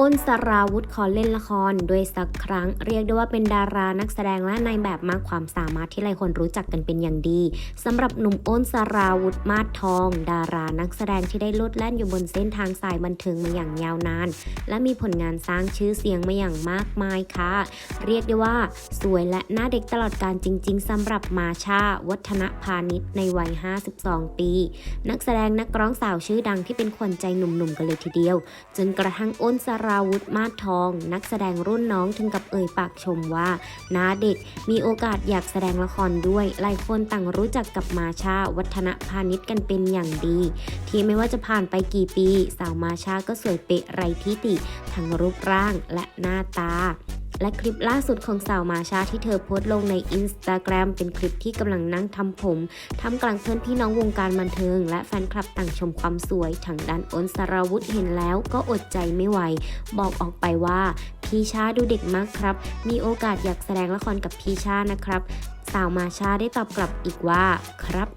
อ้นสราวุธขอเล่นละครด้วยสักครั้ง เรียกได้ว่าเป็นดารานักแสดงและนายแบบมากความสามารถที่หลายคนรู้จักกันเป็นอย่างดีสำหรับหนุ่มอ้นสราวุธมาศทอง ดารานักแสดงที่ได้ลดแล่นอยู่บนเส้นทางสายบันเทิงมาอย่างยาวนาน และมีผลงานสร้างชื่อเสียงมาอย่างมากมายค่ะ เรียกได้ว่าสวยและหน้าเด็กตลอดการจริง ๆสำหรับมาชาวัฒนพาณิชย์ในวัย 52 ปี นักแสดงนักร้องสาวชื่อดังที่เป็นขวัญใจหนุ่มๆกันเลยทีเดียว จนกระทั่งอ้นสราราวุธมาศทอง นักแสดงรุ่นน้องถึงกับเอ่ยปากชมว่าหน้าเด็กมีโอกาสอยากแสดงละครด้วย หลายคนต่างรู้จักกับมาชาวัฒนพาณิชย์กันเป็นอย่างดี ที่ไม่ว่าจะผ่านไปกี่ปี สาวมาชาก็สวยเป๊ะไรที่ติ ทั้งรูปร่างและหน้าตา และคลิปล่าสุดของสาวมาชาที่เธอโพสต์ลงในอินสตาแกรมเป็นคลิปที่กำลังนั่งทำผมทำกลางเพื่อนพี่น้องวงการบันเทิง และแฟนคลับต่างชมความสวยทางด้านอ้นสารวุธเห็นแล้วก็อดใจไม่ไหว บอกออกไปว่า พี่ชาดูเด็กมากครับ มีโอกาสอยากแสดงละครกับพี่ชานะครับ สาวมาชาได้ตอบกลับอีกว่าครับ